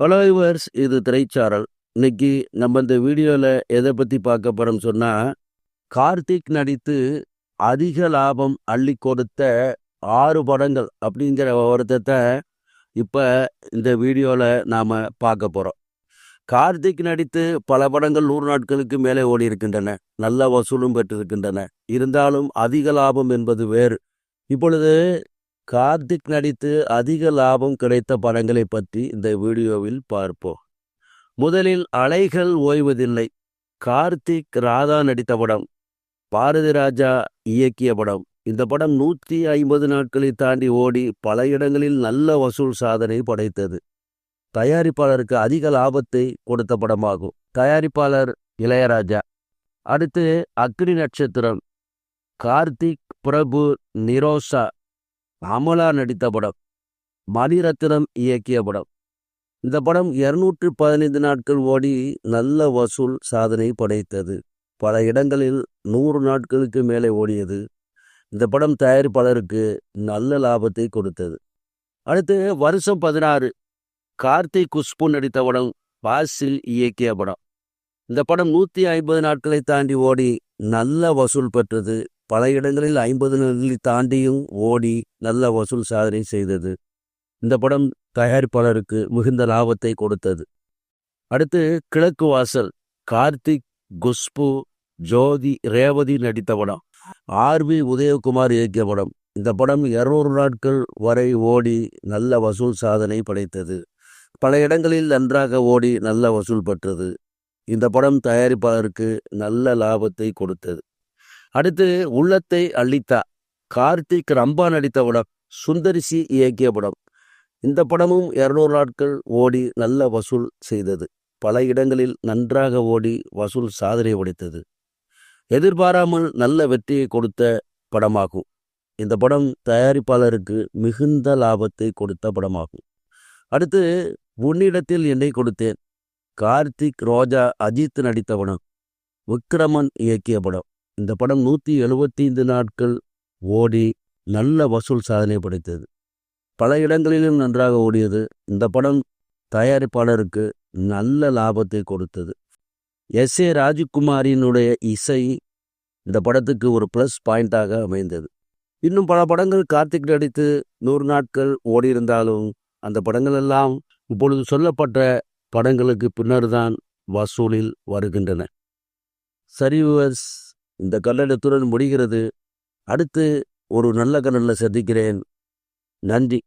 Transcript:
Hello yours இது திரைச்சாரல். இன்னைக்கு நம்ம இந்த வீடியோவில் எதை பற்றி பார்க்க போகிறோம் சொன்னால் கார்த்திக் நடித்து அதிக லாபம் அள்ளி கொடுத்த ஆறு படங்கள் அப்படிங்கிற விவரத்தை இப்போ இந்த வீடியோவில் நாம் பார்க்க போகிறோம் கார்த்திக் நடித்து பல படங்கள் நூறு நாட்களுக்கு மேலே ஓடி இருக்கின்றன நல்ல வசூலும் பெற்றிருக்கின்றன. இருந்தாலும் அதிக லாபம் என்பது வேறு. இப்பொழுது கார்த்திக் நடித்து அதிக லாபம் கிடைத்த படங்களை பற்றி இந்த வீடியோவில் பார்ப்போம். முதலில் அலைகள் ஓய்வதில்லை. கார்த்திக் ராதா நடித்த படம் பாரதி ராஜா இயக்கிய படம். இந்த படம் நூற்றி ஐம்பது நாட்களை தாண்டி ஓடி பல இடங்களில் நல்ல வசூல் சாதனை படைத்தது. தயாரிப்பாளருக்கு அதிக லாபத்தை கொடுத்த படமாகும். தயாரிப்பாளர் இளையராஜா. அடுத்து அக்னி நட்சத்திரம். கார்த்திக் பிரபு நிரோஷா அமலா நடித்த படம். மணிரத்னம் இயக்கிய படம். இந்த படம் இருநூற்றி பதினைந்து நாட்கள் ஓடி நல்ல வசூல் சாதனை படைத்தது. பல இடங்களில் நூறு நாட்களுக்கு மேலே ஓடியது. இந்த படம் தயாரிப்பாளருக்கு நல்ல லாபத்தை கொடுத்தது. அடுத்து வருஷம் பதினாறு. கார்த்திக் குஷ்பு நடித்த படம் பாசில் இயக்கிய படம். இந்த படம் நூற்றி ஐம்பது நாட்களை தாண்டி ஓடி நல்ல வசூல் பெற்றது பல இடங்களில் ஐம்பது நாட்களை தாண்டியும் ஓடி நல்ல வசூல் சாதனை செய்தது. இந்த படம் தயாரிப்பாளருக்கு மிகுந்த லாபத்தை கொடுத்தது. அடுத்து கிழக்கு வாசல் கார்த்திக் குஷ்பு ஜோதி ரேவதி நடித்த படம். ஆர்வி உதயகுமார் இயக்கிய படம். இந்த படம் இருநூறு நாட்கள் வரை ஓடி நல்ல வசூல் சாதனை படைத்தது. பல இடங்களில் நன்றாக ஓடி நல்ல வசூல் பெற்றது. இந்த படம் தயாரிப்பாளருக்கு நல்ல லாபத்தை கொடுத்தது. அடுத்து உள்ளத்தை அள்ளித்தா கார்த்திக் ரம்பா நடித்த படம் சுந்தரிசி இயக்கிய படம். இந்த படமும் இருநூறு நாட்கள் ஓடி நல்ல வசூல் செய்தது. பல இடங்களில் நன்றாக ஓடி வசூல் சாதனை உடைத்தது எதிர்பாராமல் நல்ல வெற்றியை கொடுத்த படமாகும். இந்த படம் தயாரிப்பாளருக்கு மிகுந்த லாபத்தை கொடுத்த படமாகும். அடுத்து உன்னிடத்தில் என்னை கொடுத்தேன். கார்த்திக் ரோஜா அஜித் நடித்த படம். விக்ரமன் இயக்கிய படம். இந்த படம் நூற்றி எழுபத்தி ஐந்து நாட்கள் ஓடி நல்ல வசூல் சாதனை படைத்தது. பல இடங்களிலும் நன்றாக ஓடியது. இந்த படம் தயாரிப்பாளருக்கு நல்ல லாபத்தை கொடுத்தது. எஸ். ஏ. ராஜகுமாரினுடைய இசை இந்த படத்துக்கு ஒரு ப்ளஸ் பாயிண்டாக அமைந்தது. இன்னும் பல படங்கள் கார்த்திக் நடித்து நூறு நாட்கள் ஓடியிருந்தாலும் அந்த படங்கள் எல்லாம் இப்பொழுது சொல்லப்பட்ட படங்களுக்கு பின்னர் தான் வசூலில் வருகின்றன. சரி இந்த கல்லடத்துடன் முடிகிறது. அடுத்து ஒரு நல்ல கண்ணலில் சந்திக்கிறேன். நன்றி.